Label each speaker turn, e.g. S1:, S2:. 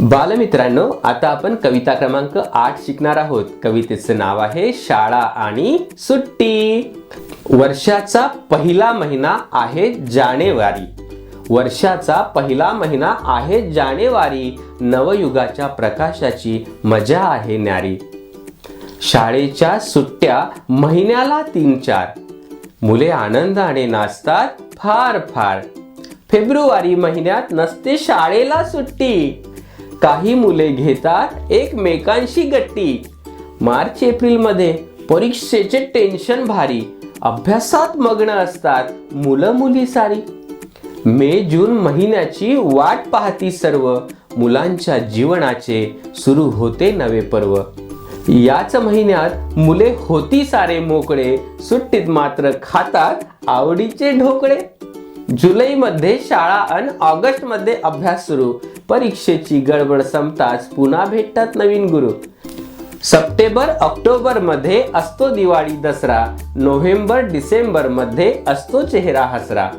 S1: बालमित्रांनो आता आपण कविता क्रमांक आठ शिकणार आहोत. कवितेचं नाव आहे शाळा आणि सुट्टी. वर्षाचा पहिला महिना आहे जानेवारी. वर्षाचा पहिला महिना आहे जानेवारी. नवयुगाच्या प्रकाशाची मजा आहे न्यारी. शाळेच्या सुट्ट्या महिन्याला तीन चार. मुले आनंदाने नाचतात फार फार. फेब्रुवारी महिन्यात नसते शाळेला सुट्टी. काही मुले घेतात एकमेकांशी गट्टी. मार्च एप्रिलमध्ये परीक्षेचे टेन्शन भारी अभ्यासात मग्न असतात मुलं मुली सारी. मे जून महिन्याची वाट पाहती सर्व मुलांच्या जीवनाचे सुरू होते नवे पर्व. याच महिन्यात मुले होती सारे मोकळे सुट्टीत मात्र खातात आवडीचे ढोकळे. जुलैमध्ये शाळा आणि ऑगस्टमध्ये अभ्यास सुरू. परीक्षेची गडबड संपताच पुन्हा भेटतात नवीन गुरु. सप्टेंबर ऑक्टोबरमध्ये असतो दिवाळी दसरा. नोव्हेंबर डिसेंबरमध्ये असतो चेहरा हसरा.